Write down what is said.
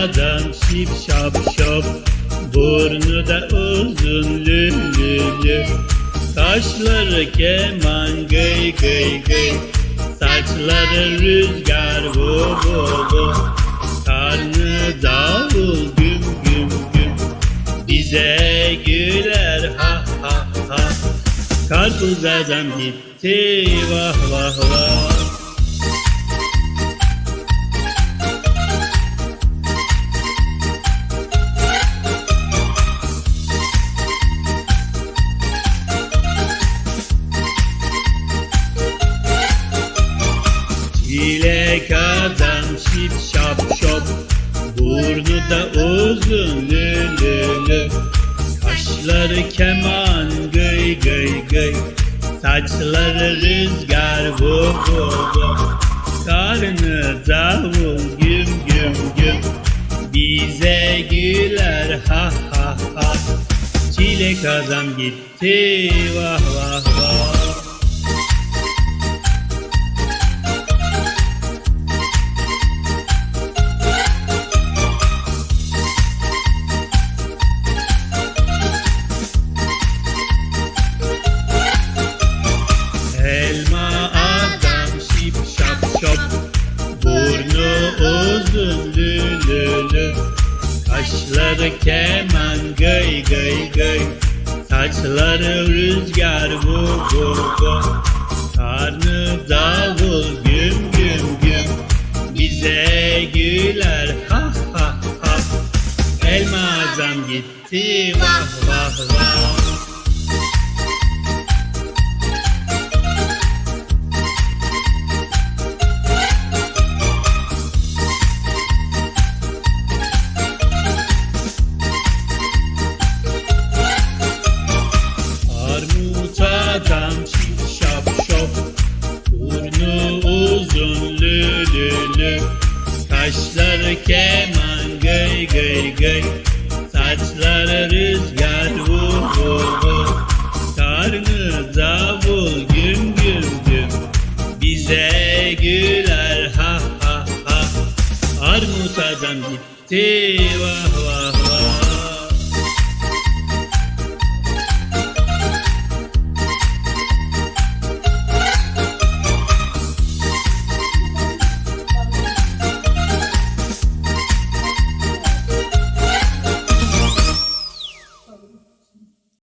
Adam şip şap şop Burnu da uzun lü lü lü Kaşları keman gıy gıy gıy Saçları rüzgar vu vu vu Karnı davul güm güm güm Bize güler ha ha ha. Karpuz adam gitti vah vah vah Çilek adam şip şap şop. Burnu da uzun lü lü lü. Kaşları keman gıy gıy gıy. Saçları rüzgar vu vu vu Karnı davul güm güm güm. Bize güler ha ha ha. Çilek adam gitti vah vah Kaşları keman gıy gıy gıy Saçları rüzgar vu vu vu Karnı davul güm güm güm. Bize güler ha ha ha. Elma adam gitti vah vah vah धर्म साधन वाह